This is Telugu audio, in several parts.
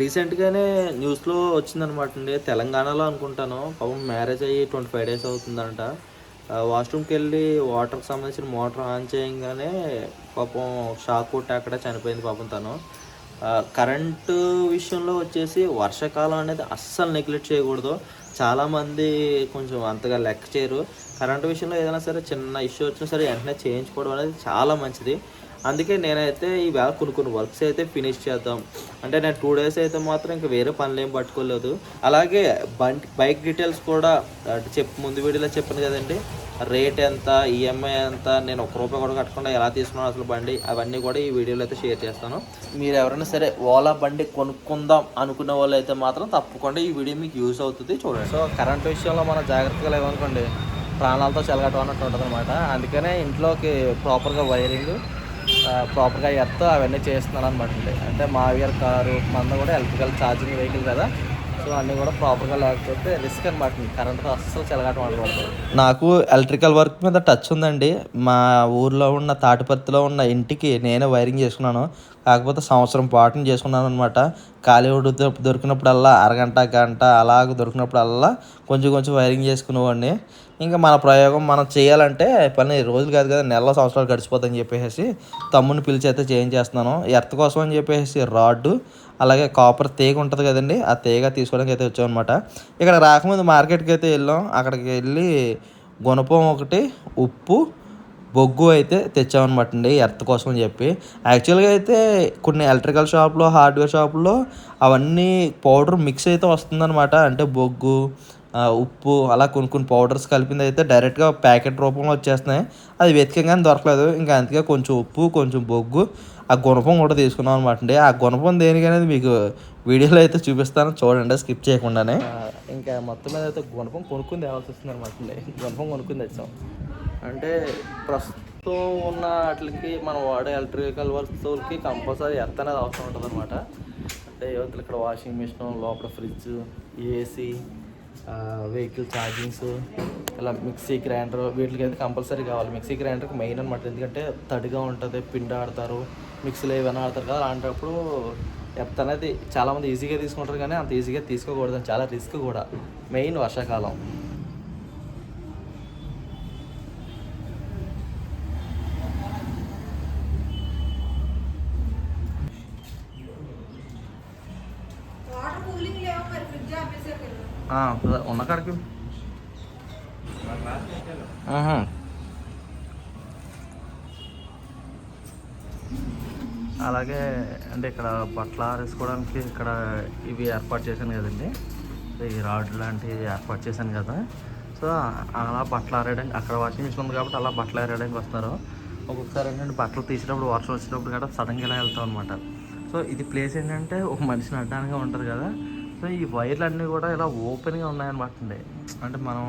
రీసెంట్గానే న్యూస్లో వచ్చిందనమాట అండి. తెలంగాణలో అనుకుంటాను. పాపం మ్యారేజ్ అయ్యి ట్వంటీ ఫైవ్ డేస్ అవుతుందంట. వాష్రూమ్కి వెళ్ళి వాటర్కి సంబంధించిన మోటార్ ఆన్ చేయగానే పాపం షాక్ కొట్టి అక్కడ చనిపోయింది పాపం తను. కరెంటు విషయంలో వచ్చేసి వర్షాకాలం అనేది అస్సలు నెగ్లెక్ట్ చేయకూడదు. చాలామంది కొంచెం అంతగా లెక్క చేయరు. కరెంటు విషయంలో ఏదైనా సరే చిన్న ఇష్యూ వచ్చినా సరే వెంటనే చేయించుకోవడం అనేది చాలా మంచిది. అందుకే నేనైతే ఈ వేళ కొన్ని కొన్ని వర్క్స్ అయితే ఫినిష్ చేద్దాం. అంటే నేను టూ డేస్ అయితే మాత్రం ఇంకా వేరే పనులు ఏం పట్టుకోలేదు. అలాగే బండి బైక్ డీటెయిల్స్ కూడా చెప్ చెప్పు ముందు వీడియోలో చెప్పాను కదండి. రేట్ ఎంత ఈఎంఐ ఎంత నేను ఒక రూపాయి కూడా కట్టకుండా ఎలా తీసుకున్నాను అసలు బండి అవన్నీ కూడా ఈ వీడియోలో అయితే షేర్ చేస్తాను. మీరు ఎవరైనా సరే ఓలా బండి కొనుక్కుందాం అనుకునే వాళ్ళు అయితే మాత్రం తప్పకుండా ఈ వీడియో మీకు యూస్ అవుతుంది చూడండి. సో కరెంట్ విషయంలో మనం జాగ్రత్తగా లేవనుకోండి ప్రాణాలతో చెలగటం అన్నట్టు ఉంటుంది అనమాట అందుకనే ఇంట్లోకి ప్రాపర్గా వైరింగ్ ప్రాపర్గా ఎత్తో అవన్నీ చేస్తున్నాను అనమాట అండి అంటే మావియర్ కారు మన కూడా ఎలక్ట్రికల్ ఛార్జింగ్ వెహికల్ కదా. సో అన్నీ కూడా ప్రాపర్గా లేకపోతే రిస్క్ అనమాట కరెంట్తో అస్సలు చెలగటం అనకూడదు నాకు ఎలక్ట్రికల్ వర్క్ మీద టచ్ ఉందండి. మా ఊర్లో ఉన్న తాటిపత్తిలో ఉన్న ఇంటికి నేనే వైరింగ్ చేసుకున్నాను. కాకపోతే సంవత్సరం పాటుని చేసుకున్నాను అనమాట ఖాళీ దొరికినప్పుడల్లా అరగంట గంట అలాగ దొరికినప్పుడల్లా కొంచెం కొంచెం వైరింగ్ చేసుకునేవాడిని. ఇంకా మన ప్రయోగం మనం చేయాలంటే పని రోజులు కాదు కదా నెల సంవత్సరాలు గడిచిపోతుందని చెప్పేసి తమ్ముని పిలిచి అయితే చేయించేస్తున్నాను ఎర్త్ కోసం అని చెప్పేసి రాడ్డు అలాగే కాపర్ తీగ ఉంటుంది కదండి ఆ తీగ తీసుకోవడానికి అయితే వచ్చామన్నమాట. ఇక్కడ రాకముందు మార్కెట్కి అయితే వెళ్ళాం. అక్కడికి వెళ్ళి గుణపం ఒకటి ఉప్పు బొగ్గు అయితే తెచ్చామన్నమాట అండి ఎర్త్ కోసం అని చెప్పి. యాక్చువల్గా అయితే కొన్ని ఎలక్ట్రికల్ షాప్లో హార్డ్వేర్ షాపులో అవన్నీ పౌడర్ మిక్స్ అయితే వస్తుందన్నమాట. అంటే బొగ్గు ఉప్పు అలా కొన్ని కొన్ని పౌడర్స్ కలిపింది అయితే డైరెక్ట్గా ప్యాకెట్ రూపంలో వచ్చేస్తున్నాయి. అది వెతికంగానే దొరకలేదు. ఇంకా అందుకే కొంచెం ఉప్పు కొంచెం బొగ్గు ఆ గుణపం కూడా తీసుకున్నాం అనమాట అండి. ఆ గుణపం దేనికనేది మీకు వీడియోలో అయితే చూపిస్తాను. చూడండి స్కిప్ చేయకుండానే. ఇంకా మొత్తం మీద అయితే గుణపం కొనుక్కుని తేవాల్సి వస్తుంది అనమాట అండి. గుణపం కొనుక్కుని తెచ్చాం. అంటే ప్రస్తుతం ఉన్న వాటికి మనం వాడే ఎలక్ట్రికల్ వస్తువులకి కంపల్సరీ ఎంత అనేది అవసరం ఉంటుంది అనమాట అంటే యువతలు ఇక్కడ వాషింగ్ మిషన్ లోపల ఫ్రిడ్జ్ ఏసీ వెహికల్ ఛార్జింగ్స్ ఇలా మిక్సీ గ్రైండర్ వీటికి అయితే కంపల్సరీ కావాలి. మిక్సీ గ్రైండర్కి మెయిన్ అనమాట ఎందుకంటే తడిగా ఉంటుంది పిండి ఆడతారు మిక్సీలో ఏమైనా ఆడతారు కదా అలాంటప్పుడు ఎర్త్ అనేది చాలామంది ఈజీగా తీసుకుంటారు కానీ అంత ఈజీగా తీసుకోకూడదు. చాలా రిస్క్ కూడా. మెయిన్ వర్షాకాలం వాటర్ కూలింగ్ లేవు మరి ఫ్రిడ్జ్ ఆపేసారు కదా ఆ, ఉన్న కాడికి. అలాగే అంటే ఇక్కడ బట్టలు ఆరేసుకోవడానికి ఇక్కడ ఇవి ఏర్పాటు చేశాను కదండి. ఈ రాడ్ లాంటివి ఏర్పాటు చేశాను కదా. సో అలా బట్టలు ఆరేయడానికి అక్కడ వాషింగ్ మిషన్ ఉంది కాబట్టి అలా బట్టలు ఆరేయడానికి వస్తారు ఒక్కొక్కసారి ఏంటంటే బట్టలు తీసేటప్పుడు వర్షం వచ్చినప్పుడు కూడా సడన్గా ఇలా వెళ్తాం అనమాట సో ఇది ప్లేస్ ఏంటంటే ఒక మనిషిని అడ్డానికి ఉంటుంది కదా. సో ఈ వైర్లు అన్నీ కూడా ఇలా ఓపెన్గా ఉన్నాయన్నమాట అండి. అంటే మనం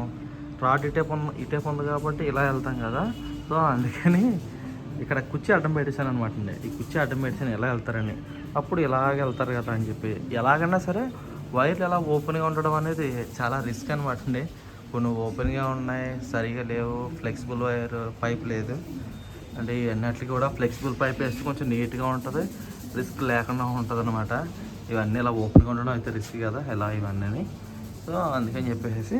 రాడ్ ఇటే పొంద ఇటే ఉంది కాబట్టి ఇలా వెళ్తాం కదా. సో అందుకని ఇక్కడ కుర్చీ అడ్డం పెట్టేశాను అనమాట అండి. ఈ కుర్చీ అడ్డం పెట్టేసాను ఎలా వెళ్తారని. అప్పుడు ఇలాగ వెళ్తారు కదా అని చెప్పి. ఎలాగన్నా సరే వైర్లు ఎలా ఓపెన్గా ఉండడం అనేది చాలా రిస్క్ అనమాట అండి. కొన్ని ఓపెన్గా ఉన్నాయి సరిగా లేవు ఫ్లెక్సిబుల్ వైర్ పైప్ లేదు. అంటే ఇవన్నిటికి కూడా ఫ్లెక్సిబుల్ పైప్ వేస్తే కొంచెం నీట్గా ఉంటుంది. రిస్క్ లేకుండా ఉంటుంది అనమాట ఇవన్నీ ఇలా ఓపెన్గా ఉండడం అయితే రిస్క్ కదా ఇలా ఇవన్నీ సో అందుకని చెప్పేసి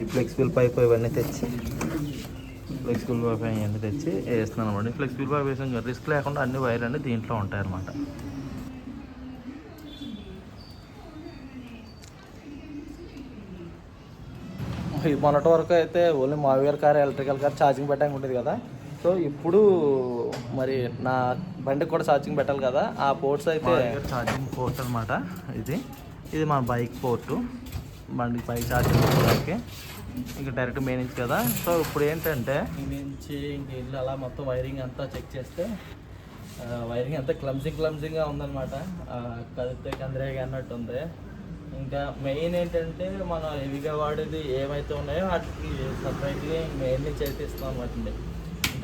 ఈ ఫ్లెక్సిబుల్ పైప్ ఇవన్నీ తెచ్చి ఫ్లెక్సిబుల్ పైప్ ఇవన్నీ తెచ్చి వేస్తున్నాను అనమాట. ఫ్లెక్సిబుల్ పైప్ వేసాం రిస్క్ లేకుండా అన్ని వైర్లు అన్నీ దీంట్లో ఉంటాయి అన్నమాట మొన్నటి వరకు అయితే ఓన్లీ మావియర్ కార్ ఎలక్ట్రికల్ కార్ ఛార్జింగ్ పెట్టడానికి ఉంటుంది కదా. సో ఇప్పుడు మరి నా బండికి కూడా ఛార్జింగ్ పెట్టాలి కదా ఆ పోర్ట్స్ అయితే ఛార్జింగ్ పోర్ట్ అనమాట ఇది. ఇది మన బైక్ పోర్టు బండికి బైక్ ఛార్జింగ్ పెట్టడానికి ఇంకా డైరెక్ట్ మెయిన్ నుంచి కదా. సో ఇప్పుడు ఏంటంటే నుంచి ఇంక ఇల్లు అలా మొత్తం వైరింగ్ అంతా చెక్ చేస్తే వైరింగ్ అంతా క్లమ్జింగ్ క్లమ్జింగ్గా ఉందన్నమాట. ఆ, కదిలితే కందిరేగా అన్నట్టు ఉంది. ఇంకా మెయిన్ ఏంటంటే మనం హెవీగా వాడేది ఏమైతే ఉన్నాయో వాటికి సపరేట్గా మెయిన్ ఇస్తాం అనమాట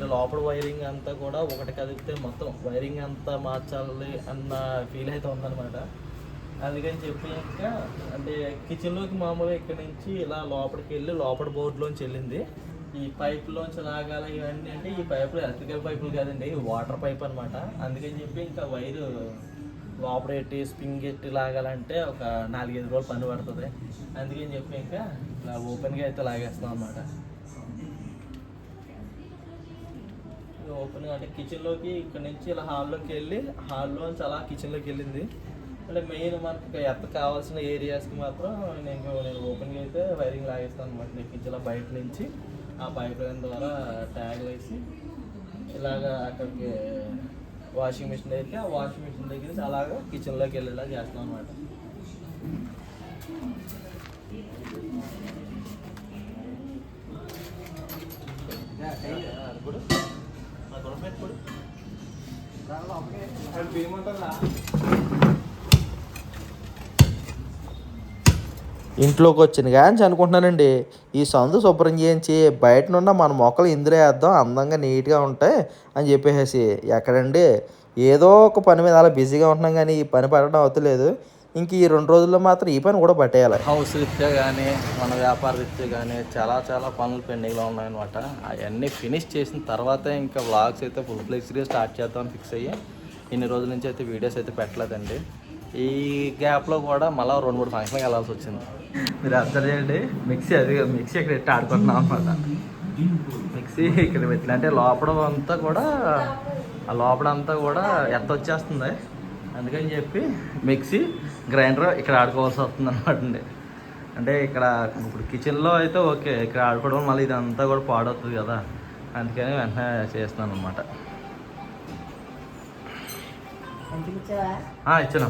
లోపల వైరింగ్ అంతా కూడా ఒకటి కదిపితే మొత్తం వైరింగ్ అంతా మార్చాలి అన్న ఫీల్ అయితే ఉందన్నమాట. అందుకని చెప్పి ఇంకా అంటే కిచెన్లోకి మామూలుగా ఇక్కడ నుంచి ఇలా లోపలికి వెళ్ళి లోపల బోర్డులోంచి వెళ్ళింది. ఈ పైపులోంచి లాగాలి ఇవన్నీ అంటే ఈ పైపులు ఎలక్ట్రికల్ పైపులు కాదండి వాటర్ పైప్ అన్నమాట. అందుకని చెప్పి ఇంకా వైరు లోపల ఎట్టి స్ప్రింగ్ ఎట్టి లాగాలంటే ఒక నాలుగైదు రోజులు పని పడుతుంది. అందుకని చెప్పి ఇంకా ఇలా ఓపెన్గా అయితే లాగేస్తాం అనమాట ఓపెన్గా అంటే కిచెన్లోకి ఇక్కడ నుంచి ఇలా హాల్లోకి వెళ్ళి హాల్లో నుంచి అలా కిచెన్లోకి వెళ్ళింది. అంటే మెయిన్ మనకి ఎంత కావాల్సిన ఏరియాస్కి మాత్రం నేను నేను ఓపెన్గా అయితే వైరింగ్ లాగేస్తాను అనమాట నేను ఇలా బయట నుంచి ఆ పైప్ లైన్ ద్వారా ట్యాగ్ వేసి ఇలాగా అక్కడికి వాషింగ్ మిషన్ దగ్గరికి ఆ వాషింగ్ మిషన్ దగ్గర నుంచి అలాగా కిచెన్లోకి వెళ్ళేలా చేస్తాం అనమాట ఇప్పుడు ఇంట్లోకి వచ్చిన కానీ అనుకుంటున్నానండి ఈ సందు శుభ్రం చేయించి బయట మన మొక్కలు ఇందులో వేద్దాం అందంగా నీట్గా ఉంటాయి అని చెప్పేసి ఎక్కడండి? ఏదో ఒక పని మీద అలా బిజీగా ఉంటున్నాం కానీ ఈ పని పడడం అవుతలేదు. ఇంక ఈ రెండు రోజుల్లో మాత్రం ఈ పని కూడా పట్టేయాలి. హౌస్ రీత్యా కానీ మన వ్యాపార రీత్యా కానీ చాలా చాలా పనులు పెండింగ్లో ఉన్నాయన్నమాట. అవన్నీ ఫినిష్ చేసిన తర్వాతే ఇంకా వ్లాగ్స్ అయితే ఫుల్ ఫ్లెక్స్గా స్టార్ట్ చేద్దామని ఫిక్స్ అయ్యి ఇన్ని రోజుల నుంచి అయితే వీడియోస్ అయితే పెట్టలేదండి. ఈ గ్యాప్లో కూడా మళ్ళీ రెండు మూడు ఫంక్షన్కి వెళ్ళాల్సి వచ్చింది. మీరు అబ్జర్వ్ చేయండి. మిక్సీ అది మిక్సీ ఇక్కడ పెట్టి ఆడుకుంటున్నాం అనమాట మిక్సీ ఇక్కడ పెట్టిన అంటే లోపల అంతా కూడా ఆ లోపల అంతా కూడా ఎత్త వచ్చేస్తుంది అందుకని చెప్పి మిక్సీ గ్రైండర్ ఇక్కడ ఆడుకోవాల్సి వస్తుంది అనమాట అండి. అంటే ఇక్కడ ఇప్పుడు కిచెన్లో అయితే ఓకే ఇక్కడ ఆడుకోవడం మళ్ళీ ఇదంతా కూడా పాడవుతుంది కదా. అందుకని వెంటనే చేస్తున్నాను అనమాట ఇచ్చాను.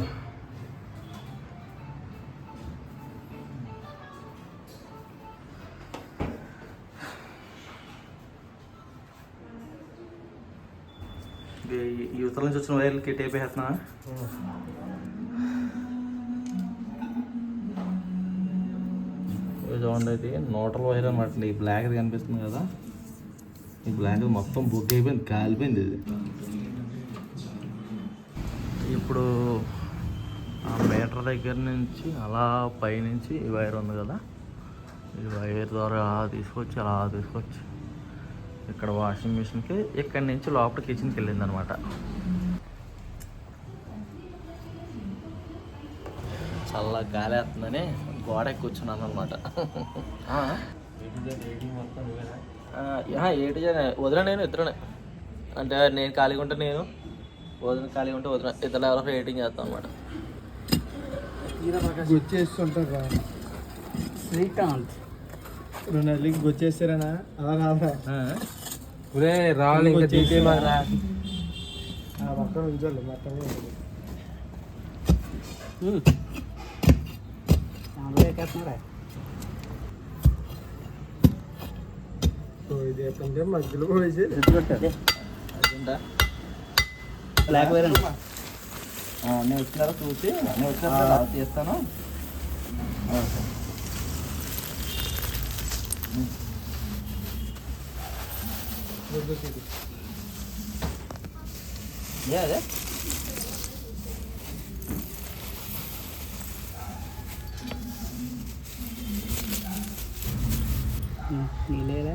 యువతల నుంచి వచ్చిన వైర్లకి టేప్ వేస్తున్నా చూడండి ఇది నోటల్ వైర్ అనమాట ఈ బ్లాక్ కనిపిస్తుంది కదా. ఈ బ్లాక్ మొత్తం బుక్ అయిపోయింది కాలిపోయింది ఇది. ఇప్పుడు ఆ మీటర్ దగ్గర నుంచి అలా పైనుంచి ఈ వైర్ ఉంది కదా. ఈ వైర్ ద్వారా అలా తీసుకొచ్చి అలా తీసుకొచ్చి ఇక్కడ వాషింగ్ మిషన్కి ఇక్కడి నుంచి లోపల కిచెన్కి వెళ్ళింది అనమాట చల్ల గాలి వేస్తుందని గోడ కూర్చున్నాను అనమాట ఏటి వదిన నేను ఇద్దరునే. అంటే నేను ఖాళీగా ఉంటే నేను వదిన ఖాళీగా ఉంటే వదిన. ఇద్దరు ఎవరో రేటింగ్ చేస్తాం అనమాట వచ్చేస్తుంటారా శ్రీకాంత్ రెండు నెలలకి వచ్చేసారనా అలా కాదా ఒరే రావాలి ఇంకా పక్కన ఉంచాలి మొత్తం మధ్యలో బ్లాక్ వైర్ అండి నేను వచ్చినారా చూసి నేను వచ్చిన చేస్తాను. ఏ అదే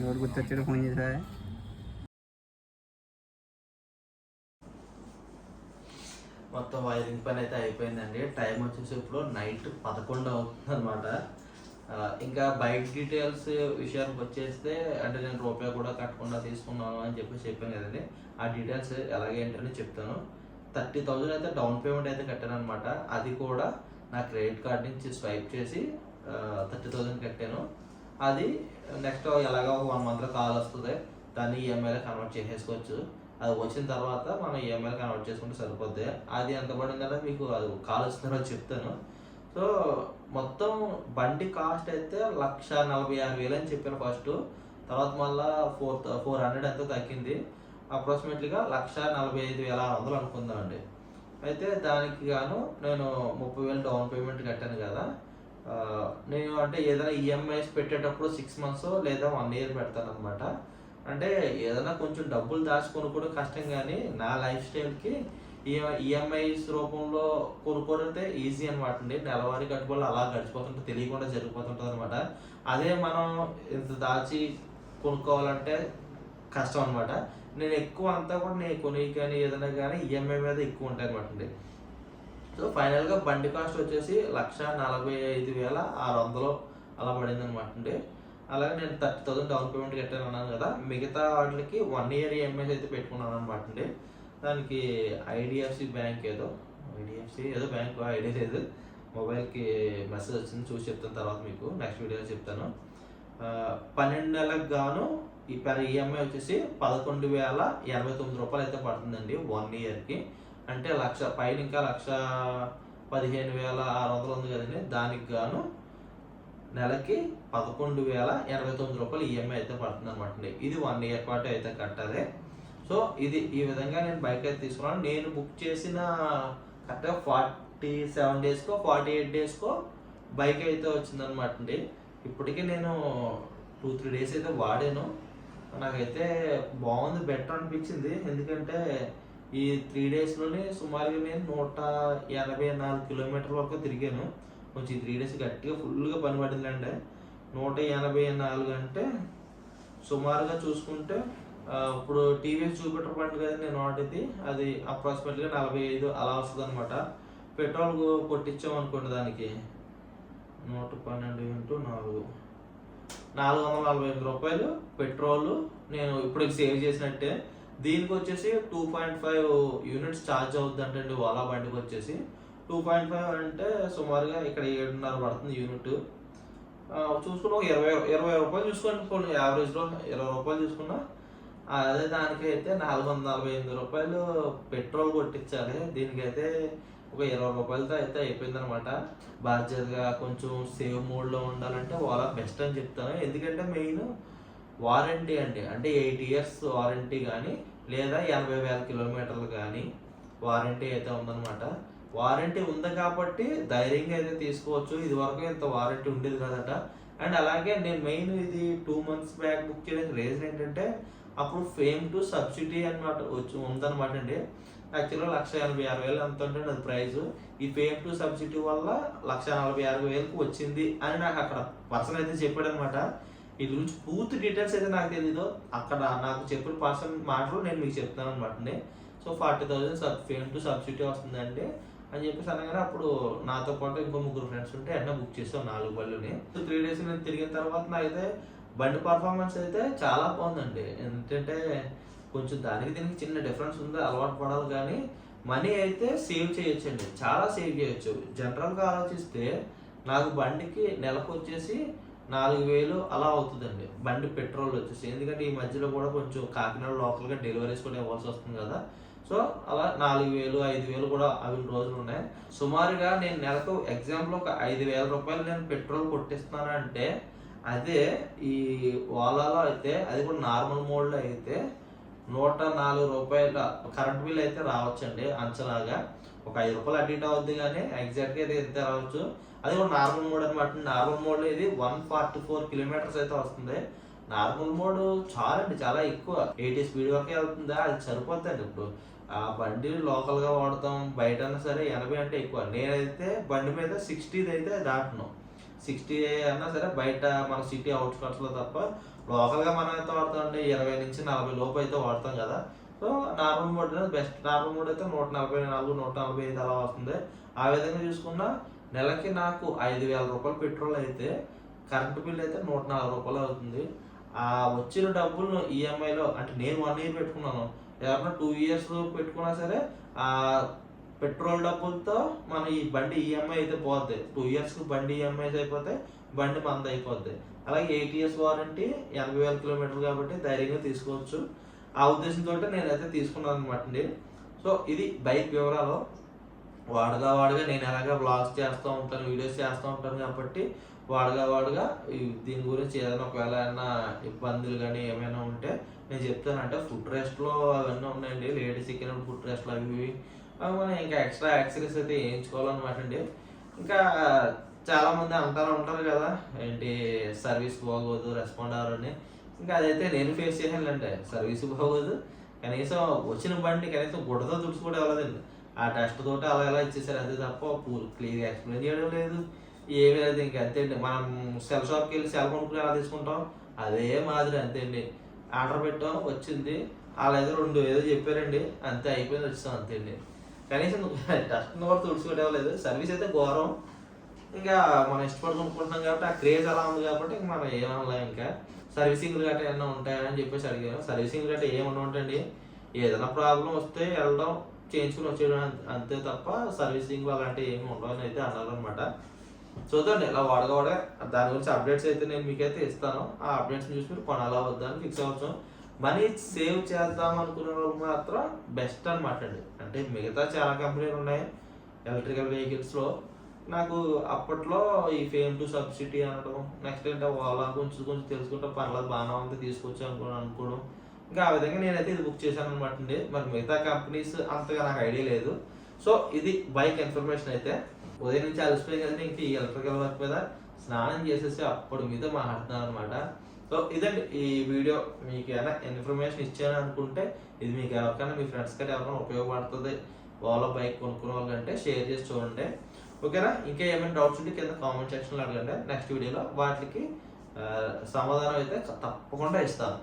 ఎవరు గుర్తొచ్చాడు ఫోన్ చేసా మొత్తం వైరింగ్ పని అయితే అయిపోయిందండి. టైం వచ్చేసి ఇప్పుడు నైట్ పదకొండు అవుతుంది అనమాట ఇంకా బైక్ డీటెయిల్స్ విషయానికి వచ్చేస్తే అంటే నేను రూపాయి కూడా కట్టకుండా తీసుకున్నాను అని చెప్పి చెప్పాను కదండి. ఆ డీటెయిల్స్ ఎలాగేంటని చెప్తాను. థర్టీ థౌజండ్ అయితే డౌన్ పేమెంట్ అయితే కట్టాను అనమాట అది కూడా నా క్రెడిట్ కార్డ్ నుంచి స్వైప్ చేసి థర్టీ థౌజండ్ కట్టాను. అది నెక్స్ట్ ఎలాగో ఒక వన్ మంత్లో కాల్ వస్తుంది. దాన్ని ఈఎంఐలో కన్వర్ట్ చేసేసుకోవచ్చు. అది వచ్చిన తర్వాత మనం ఈఎంఐ కన్వర్ట్ చేసుకుంటే సరిపోద్ది. అది ఎంత పడిందంటే మీకు అది కాల్ వస్తుందో చెప్తాను. సో మొత్తం బండి కాస్ట్ అయితే లక్ష నలభై ఆరు వేలు అని చెప్పాను ఫస్ట్ తర్వాత మళ్ళా ఫోర్ ఫోర్ హండ్రెడ్ ఎంతో తగ్గింది. అప్రాక్సిమేట్లీగా లక్ష నలభై ఐదు వేల ఆరు వందలు అనుకుందామండి. అయితే దానికి గాను నేను ముప్పై వేలు డౌన్ పేమెంట్ కట్టాను కదా. నేను అంటే ఏదైనా ఈఎంఐస్ పెట్టేటప్పుడు సిక్స్ మంత్స్ లేదా వన్ ఇయర్ పెడతాను అనమాట అంటే ఏదైనా కొంచెం డబ్బులు దాచుకొని కూడా కష్టం కానీ నా లైఫ్ స్టైల్కి ఈఎంఐస్ రూపంలో కొనుక్కోవడంతే ఈజీ అనమాట అండి. నెలవారీ కట్టుబడులు అలా గడిచిపోతుంటే తెలియకుండా జరిగిపోతుంటుంది అనమాట అదే మనం ఇంత దాచి కొనుక్కోవాలంటే కష్టం అనమాట నేను ఎక్కువ అంతా కూడా నేను కొని కానీ ఏదైనా కానీ ఈఎంఐ మీద ఎక్కువ ఉంటాయి అనమాట అండి. సో ఫైనల్గా బండి కాస్ట్ వచ్చేసి లక్ష నలభై ఐదు వేల ఆరు వందలు అలా పడింది అనమాట అండి. అలాగే నేను థర్టీ థౌసండ్ డౌన్ పేమెంట్ కట్టాను అన్నాను కదా. మిగతా వాటికి వన్ ఇయర్ ఈఎంఐస్ అయితే పెట్టుకున్నాను అనమాట అండి. దానికి ఐడిఎఫ్సి బ్యాంక్ ఏదో ఐడిఎఫ్సి ఏదో బ్యాంక్ ఐడియా లేదు. మొబైల్కి మెసేజ్ వచ్చింది చూసి చెప్తాను తర్వాత మీకు. నెక్స్ట్ వీడియో చెప్తాను. పన్నెండు నెలలకు గాను ఈ పెర్ ఈఎంఐ వచ్చేసి పదకొండు వేల ఎనభై తొమ్మిది రూపాయలు అయితే పడుతుందండి వన్ ఇయర్కి. అంటే లక్ష పైన ఇంకా లక్ష పదిహేను వేల ఆరు వందలు ఉంది కదండి. దానికి గాను నెలకి పదకొండు వేల ఎనభై తొమ్మిది రూపాయలు ఈఎంఐ అయితే పడుతుంది అనమాట ఇది వన్ ఇయర్ పాటు అయితే కట్టాలి. సో ఇది ఈ విధంగా నేను బైక్ అయితే తీసుకున్నాను. నేను బుక్ చేసిన కరెక్ట్గా ఫార్టీ సెవెన్ డేస్కో ఫార్టీ ఎయిట్ డేస్కో బైక్ అయితే వచ్చిందనమాట అండి. ఇప్పటికీ నేను టూ త్రీ డేస్ అయితే వాడాను. నాకైతే బాగుంది బెటర్ అనిపించింది. ఎందుకంటే ఈ త్రీ డేస్లోనే సుమారుగా నేను నూట ఎనభై నాలుగు కిలోమీటర్ల వరకు తిరిగాను. కొంచెం త్రీ డేస్ గట్టిగా ఫుల్గా పని పడిందండి. నూట ఎనభై నాలుగు అంటే సుమారుగా చూసుకుంటే ఇప్పుడు టీవీఎస్ జూపిటర్ బండి కదా నేను వాటిది అది అప్రాక్సిమేట్గా నలభై ఐదు అలా వస్తుంది అనమాట పెట్రోల్ కొట్టించామనుకోండి దానికి. నూట పన్నెండు ఇంటూ నాలుగు. నాలుగు వందల నలభై ఎనిమిది రూపాయలు పెట్రోల్ నేను ఇప్పుడు సేవ్ చేసినట్టే. దీనికి వచ్చేసి two point five units charge అవుద్ది అంటే ఓలా బండికి వచ్చేసి. టూ పాయింట్ ఫైవ్ అంటే సుమారుగా ఇక్కడ ఏడున్నర పడుతుంది యూనిట్. చూసుకున్న ఒక ఇరవై ఇరవై రూపాయలు చూసుకోండి. యావరేజ్లో ఇరవై రూపాయలు చూసుకున్నా అదే దానికైతే నాలుగు వందల నలభై ఎనిమిది రూపాయలు పెట్రోల్ కొట్టించాలి. దీనికైతే ఒక ఇరవై రూపాయలతో అయితే అయిపోయిందనమాట బాధ్యతగా కొంచెం సేవ్ మోడ్లో ఉండాలంటే ఓలా బెస్ట్ అని చెప్తాను. ఎందుకంటే మెయిన్ వారంటీ అండి. అంటే ఎయిట్ ఇయర్స్ వారంటీ కానీ లేదా ఎనభై వేల కిలోమీటర్లు కానీ వారంటీ అయితే ఉందన్నమాట. వారంటీ ఉంది కాబట్టి ధైర్యంగా అయితే తీసుకోవచ్చు. ఇది వరకు ఇంత వారంటీ ఉండేది కదట. అండ్ అలాగే నేను మెయిన్ ఇది టూ మంత్స్ బ్యాక్ బుక్ చేయడానికి రీజన్ ఏంటంటే అప్పుడు ఫేమ్ టు సబ్సిడీ అనమాట వచ్చి ఉందన్నమాట అండి. యాక్చువల్గా లక్ష ఎనభై ఆరు వేలు ఎంత ఉంటుంది అది ప్రైస్ ఈ ఫేమ్ టు సబ్సిడీ వల్ల లక్ష నలభై ఆరు వేలకు వచ్చింది అని నాకు అక్కడ పర్సన్ అయితే చెప్పాడు అనమాట ఈ గురించి పూర్తి డీటెయిల్స్ అయితే నాకు తెలీదు. అక్కడ నాకు చెప్పిన పర్సన్ మాటలు నేను మీకు చెప్తాను అనమాట అండి. So forty thousand sub FAME two subsidy వస్తుందండి అని చెప్పేసి అనగానే అప్పుడు నాతో పాటు ఇంకో ముగ్గురు ఫ్రెండ్స్ ఉంటే అన్న బుక్ చేస్తాం నాలుగు బళ్ళుని త్రీ డేస్ నేను తిరిగిన తర్వాత నాకైతే బండి పర్ఫార్మెన్స్ అయితే చాలా బాగుందండి. ఎందుకంటే కొంచెం దానికి దీనికి చిన్న డిఫరెన్స్ ఉంది అలవాటు పడాలి కానీ మనీ అయితే సేవ్ చేయొచ్చండి. చాలా సేవ్ చేయొచ్చు. జనరల్గా ఆలోచిస్తే నాకు బండికి నెలకు వచ్చేసి నాలుగు వేలు అలా అవుతుందండి. బండి పెట్రోల్ వచ్చేసి. ఎందుకంటే ఈ మధ్యలో కూడా కొంచెం కాకినాడ లోకల్గా డెలివరీస్ కూడా ఇవ్వాల్సి వస్తుంది కదా. సో అలా నాలుగు వేలు ఐదు వేలు కూడా అవి రోజులు ఉన్నాయి. సుమారుగా నేను నెలకు ఎగ్జాంపుల్ ఒక ఐదు వేల రూపాయలు నేను పెట్రోల్ కొట్టిస్తున్నాను అంటే అదే ఈ ఓలాలో అయితే అది కూడా నార్మల్ మోడ్లో అయితే నూట నాలుగు రూపాయల కరెంట్ బిల్ అయితే రావచ్చండి అంచనాగా. ఒక ఐదు రూపాయలు అటు ఇటు అవుద్ది కానీ ఎగ్జాక్ట్గా అయితే ఎంత రావచ్చు? అది కూడా నార్మల్ మోడ్ అనమాట నార్మల్ మోడ్లో ఇది వన్ ఫార్టీ ఫోర్ కిలోమీటర్స్ అయితే వస్తుంది. నార్మల్ మోడ్ చాలా అండి చాలా ఎక్కువ. ఎయిటీ స్పీడ్ వరకే వెళ్తుందా? అది సరిపోతుంది ఇప్పుడు. ఆ బండి లోకల్గా వాడతాం బయట అయినా సరే ఎనభై అంటే ఎక్కువ. నేనైతే బండి మీద సిక్స్టీది అయితే దాటను. సిక్స్టీ అన్నా సరే బయట మన సిటీ అవుట్స్కట్స్లో తప్ప లోకల్గా మనం అయితే వాడతాం అంటే ఇరవై నుంచి నలభై లోపు అయితే వాడతాం కదా. So normal mode best. Normal mode అయితే నూట నలభై నాలుగు నూట నలభై ఐదు అలా వస్తుంది. ఆ విధంగా చూసుకున్నా నెలకి నాకు ఐదు వేల రూపాయలు పెట్రోల్ అయితే కరెంటు బిల్ అయితే నూట నాలుగు రూపాయలు అవుతుంది. ఆ వచ్చిన డబ్బులు ఈఎంఐలో అంటే నేను వన్ ఇయర్ పెట్టుకున్నాను. ఎవరన్నా టూ ఇయర్స్ పెట్టుకున్నా సరే ఆ పెట్రోల్ డబ్బులతో మన ఈ బండి ఈఎంఐ అయితే పోద్ది. టూ ఇయర్స్కి బండి ఈఎంఐస్ అయిపోతే బండి మంద అయిపోద్ది. అలాగే ఎయిట్ ఇయర్స్ వారంటీ ఎనభై వేల కిలోమీటర్లు కాబట్టి ధైర్యంగా తీసుకోవచ్చు. ఆ ఉద్దేశంతో నేనైతే తీసుకున్నాను అనమాట అండి. సో ఇది బైక్ వివరాలు. వాడగా వాడగా నేను ఎలాగ బ్లాగ్స్ చేస్తూ ఉంటాను వీడియోస్ చేస్తూ ఉంటాను కాబట్టి వాడగా వాడగా దీని గురించి ఏదైనా ఒకవేళ ఏమైనా ఇబ్బందులు కానీ ఏమైనా ఉంటే నేను చెప్తాను. అంటే ఫుడ్ రెస్ట్లో అవన్నీ ఉన్నాయండి. లేడీస్ ఎక్కినప్పుడు ఫుడ్ రెస్ట్లు అవి మనం ఇంకా ఎక్స్ట్రా యాక్సరీస్ అయితే వేయించుకోవాలన్నమాట అండి ఇంకా చాలామంది అంటారు ఉంటారు కదా ఏంటి సర్వీస్ బాగోదు రెస్పాండ్ అవ్వరని. ఇంకా అదైతే నేను ఫేస్ చేయాలంటే సర్వీస్ బాగోదు. కనీసం వచ్చిన బండి కనీసం గుడ్డతో తుడుచు కూడా ఇవ్వలేదండి ఆ టెస్ట్ తోటి అలా ఎలా ఇచ్చేసారు అంతే తప్ప పూర్ క్లియర్ ఎక్స్ప్లెయిన్ చేయడం లేదు. ఏమీ లేదు ఇంక అంతే అండి. మనం సెల్ షాప్కి వెళ్ళి సెల్ కొనుక్కుని ఎలా తీసుకుంటాం? అదే మాదిరి అంతే అండి. ఆర్డర్ పెట్టాం వచ్చింది. వాళ్ళు ఏదో రెండు ఏదో చెప్పారండి. అంతే అయిపోయింది వచ్చాం అంతే అండి. కనీసం టెస్ట్ కూడా తుడుచుకోవడం సర్వీస్ అయితే ఘోరం. ఇంకా మనం ఇష్టపడి కొనుక్కుంటున్నాం కాబట్టి ఆ క్రేజ్ అలా ఉంది కాబట్టి మనం ఏమన్నా ఇంకా. సర్వీసింగ్ గట్రా ఏమైనా ఉంటాయని చెప్పేసి అడిగాను. సర్వీసింగ్ గట్రా ఏమన్నా ఉంటాయండి ఏదైనా ప్రాబ్లం వస్తే వెళ్ళడం చేయించుకుని వచ్చేయడం అంతే తప్ప సర్వీసింగ్ అలాంటివి ఏమి ఉండవని అయితే అన్నారు అనమాట చూద్దాం ఇలా వాడగా వాడే దాని గురించి అప్డేట్స్ అయితే నేను మీకైతే ఇస్తాను. ఆ అప్డేట్స్ చూసి మీరు కొనాలా వద్దా అని ఫిక్స్ అవ్వచ్చు. మనీ సేవ్ చేద్దాం అనుకునే వాళ్ళు మాత్రం బెస్ట్ అనమాట అండి. అంటే మిగతా చాలా కంపెనీలు ఉన్నాయి. ఎలక్ట్రికల్ వెహికల్స్లో నాకు అప్పట్లో ఈ ఫేమ్ టు సబ్సిడీ అనడం నెక్స్ట్ ఏంటంటే ఓలా కొంచెం కొంచెం తెలుసుకుంటే పర్లేదు బాగానే ఉంది తీసుకొచ్చి అనుకోవడం అనుకోవడం ఇంకా ఆ విధంగా నేనైతే ఇది బుక్ చేశాను అనమాట అండి. మరి మిగతా కంపెనీస్ అంతగా నాకు ఐడియా లేదు. సో ఇది బైక్ ఇన్ఫర్మేషన్ అయితే. ఉదయం నుంచి అలసిపోయి కదండి ఇంక ఈ ఎలక్ట్రికల్ వర్క్ మీద స్నానం చేసేసి అప్పుడు మీద మాట్లాడుతున్నాను అనమాట సో ఇదండి ఈ వీడియో. మీకు ఏమైనా ఇన్ఫర్మేషన్ ఇచ్చాను అనుకుంటే ఇది మీకు ఎవరికైనా మీ ఫ్రెండ్స్ కానీ ఎవరైనా ఉపయోగపడుతుంది. వాళ్ళ బైక్ కొనుక్కునే వాళ్ళంటే షేర్ చేసి చూడండి. ఓకేనా ఇంకా ఏమైనా డౌట్స్ ఉంటే కింద కామెంట్ సెక్షన్లో అడగండి. నెక్స్ట్ వీడియోలో వాటికి సమాధానం అయితే తప్పకుండా ఇస్తాను.